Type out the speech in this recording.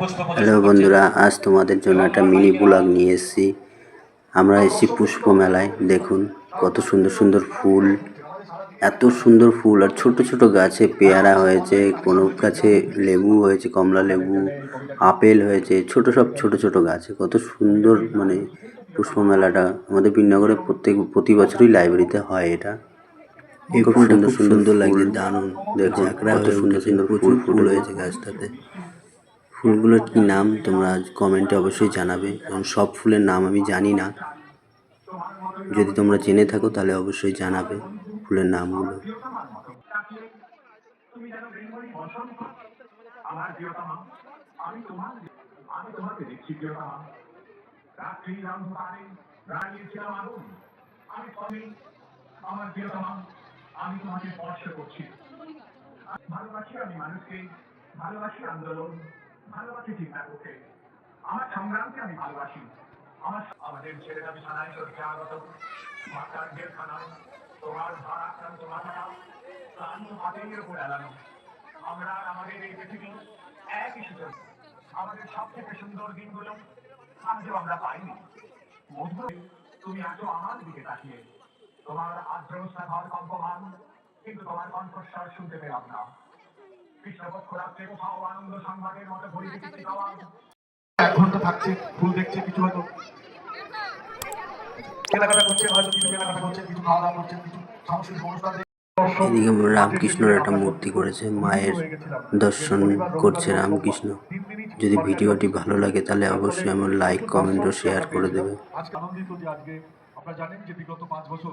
Hello বন্ধুরা আজ তোমাদের জন্য একটা মিনি ব্লগ নিয়ে এসেছি। আমরা এসেছি পুষ্প মেলায় দেখুন কত সুন্দর সুন্দর ফুল এত সুন্দর ফুল আর ছোট ছোট গাছে পেয়ারা হয়েছে কোনো গাছে লেবু হয়েছে কমলা লেবু আপেল হয়েছে ছোট সব ছোট ছোট গাছে কত সুন্দর মানে পুষ্প মেলাটা আমাদের বিনগরে প্রত্যেক প্রতি বছরই লাইব্রেরিতে হয় এটা। এই খুব ফুলটা সুন্দর সুন্দর লাগছে, দারুণ। দেখুন কত সুন্দর সুন্দর প্রচুর ফুল ফুল হয়েছে গাছটাতে। ফুলগুলোর কি নাম তোমরা কমেন্টে অবশ্যই জানাবে কারণ সব ফুলের নাম আমি জানি না। যদি তোমরা জেনে থাকো তাহলে অবশ্যই জানাবে ফুলের নামগুলো। ভালোবাসি আমি মানুষকে, ভালোবাসি আন্দোলন। ভালোবাসি চিন্তা করতে। আমার সংগ্রামকে আমি ভালোবাসি। আমার আমাদের ছেলেরা বিছানায় শয্যাগত মাতার জেলখানায়। তোমার ভার আক্রান্ত মাথাটা ক্লান্ত হাতের উপর এলানো। আমরা আমাদের এই পৃথিবী একই সুযোগ। আমাদের সব থেকে সুন্দর দিনগুলো আজও আমরা পাইনি। মধুর তুমি আজও আমার দিকে তাকিয়ে। তোমার আদ্রস্থা ঘর কম্পমান কিন্তু তোমার কণ্ঠস্বর শুনতে পেলাম না। এক ঘণ্টা থাকছে ফুল দেখছে কিছু হয়তো। কেনাকাটা করছে হয়তো কিছু কেনাকাটা করছে কিছু খাওয়া দাওয়া করছে কিছু সাংস্কৃতিক অনুষ্ঠান এদিকে রামকৃষ্ণর একটা মূর্তি করেছে মায়ের দর্শন করছে রামকৃষ্ণ। যদি ভিডিওটি ভালো লাগে তাহলে অবশ্যই আমার লাইক কমেন্ট ও শেয়ার করে দেবে। আজকে আনন্দিত আজকে আপনারা জানেন যে বিগত পাঁচ বছর